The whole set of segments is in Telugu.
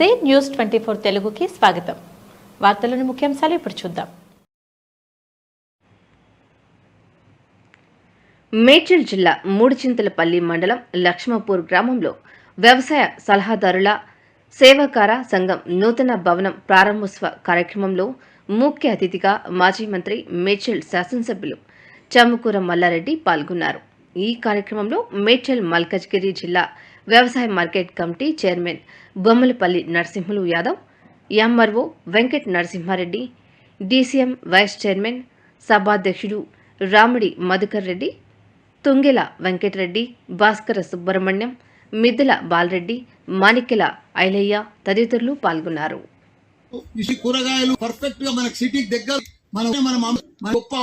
నమస్తే న్యూస్ ట్వంటీ ఫోర్ తెలుగుకి స్వాగతం. వార్తలను ముఖ్యాంశాలు ఇప్పుడు చూద్దాం. మేడ్చల్ జిల్లా మూడుచింతలపల్లి మండలం లక్ష్మపూర్ గ్రామంలో వ్యవసాయ సలహాదారుల సేవాకార సంఘం నూతన భవనం ప్రారంభోత్సవ కార్యక్రమంలో ముఖ్య అతిథిగా మాజీ మంత్రి మేడ్చల్ శాసనసభ్యులు చమ్ముకూర మల్లారెడ్డి పాల్గొన్నారు. ఈ కార్యక్రమంలో మేడ్చల్ మల్కజ్గిరి జిల్లా వ్యవసాయ market committee chairman Bommalapalli Narasimhulu Yadav MRO Venkat Narasimhareddy DCM vice chairman సభాధ్యక్షుడు రాముడి మధుకర్ రెడ్డి తుంగెల వెంకటరెడ్డి భాస్కర సుబ్రహ్మణ్యం మిద్దెల బాలరెడ్డి మాణిక్యల ఐలయ్య తదితరులు పాల్గొన్నారు. కూరగాయలు పర్ఫెక్ట్గా మనకి సిటీకి దగ్గర మనం మనం గొప్ప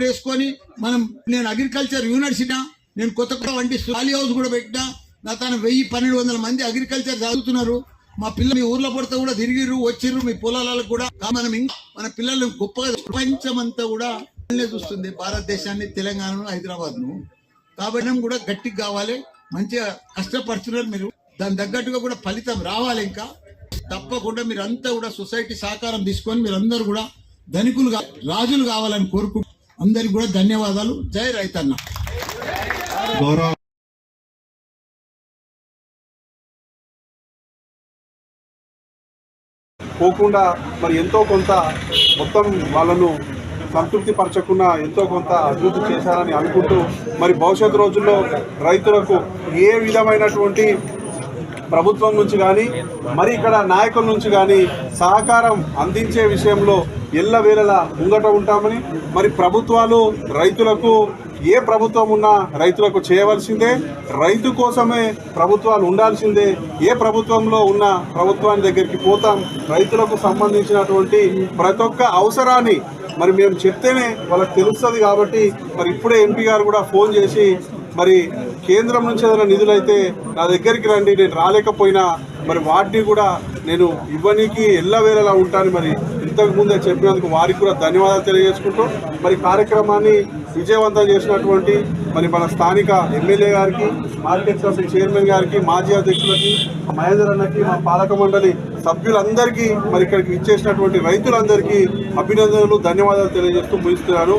వేసుకొని మనం నేను అగ్రికల్చర్ యూనివర్సిటీ నేను కొత్త కొత్త వంటి ఖాళీ హౌస్ కూడా పెట్టినా నా తన వెయ్యి పన్నెండు వందల మంది అగ్రికల్చర్ చదువుతున్నారు. మా పిల్లలు మీ ఊర్లో పడితే కూడా తిరిగిరు వచ్చిర్రు మీ పొలాలకు కూడా. మనం మన పిల్లలు గొప్పగా ప్రపంచం అంతా కూడా చూస్తుంది. భారతదేశాన్ని తెలంగాణను హైదరాబాద్ను. కాబట్టి మనం కూడా గట్టిగా కావాలి. మంచిగా కష్టపడుతున్నారు మీరు. దాని తగ్గట్టుగా కూడా ఫలితం రావాలి ఇంకా. తప్పకుండా మీరు అంతా కూడా సొసైటీ సహకారం తీసుకొని మీరు అందరూ కూడా ధనికులు రాజులు కావాలని కోరుకుంటూ అందరికి కూడా ధన్యవాదాలు. జై రైతన్న. గౌరవ పోకుండా మరి ఎంతో కొంత మొత్తం వాళ్ళను సంతృప్తి పరచకుండా ఎంతో కొంత అభివృద్ధి చేశారని అనుకుంటూ మరి భవిష్యత్తు రోజుల్లో రైతులకు ఏ విధమైనటువంటి ప్రభుత్వం నుంచి కానీ మరి ఇక్కడ నాయకుల నుంచి కానీ సహకారం అందించే విషయంలో ఎల్లవేళలా ముంగట ఉంటామని మరి ప్రభుత్వాలు రైతులకు ఏ ప్రభుత్వం ఉన్నా రైతులకు చేయవలసిందే. రైతు కోసమే ప్రభుత్వాలు ఉండాల్సిందే. ఏ ప్రభుత్వంలో ఉన్న ప్రభుత్వాన్ని దగ్గరికి పోతాం. రైతులకు సంబంధించినటువంటి ప్రతి ఒక్క అవసరాన్ని మరి మేము చెప్తేనే వాళ్ళకి తెలుస్తుంది కాబట్టి మరి ఇప్పుడే ఎంపీ గారు కూడా ఫోన్ చేసి మరి కేంద్రం నుంచి ఏదైనా నిధులైతే నా దగ్గరికి రండి నేను రాలేకపోయినా మరి వాటిని కూడా నేను ఇవ్వనీకి ఎల్లవేళలా ఉంటాను మరి. ఇంతకు ముందే చెప్పినందుకు వారికి కూడా ధన్యవాదాలు తెలియజేసుకుంటూ మరి కార్యక్రమాన్ని విజయవంతం చేసినటువంటి మరి మన స్థానిక ఎమ్మెల్యే గారికి మార్కెట్ కమిటీ చైర్మన్ గారికి మాజీ అధ్యక్షులకి మహేందర్ అన్నకి మా పాలక మండలి సభ్యులందరికీ మరి ఇక్కడికి ఇచ్చేసినటువంటి రైతులందరికీ అభినందనలు ధన్యవాదాలు తెలియజేస్తూ ముగిస్తున్నాను.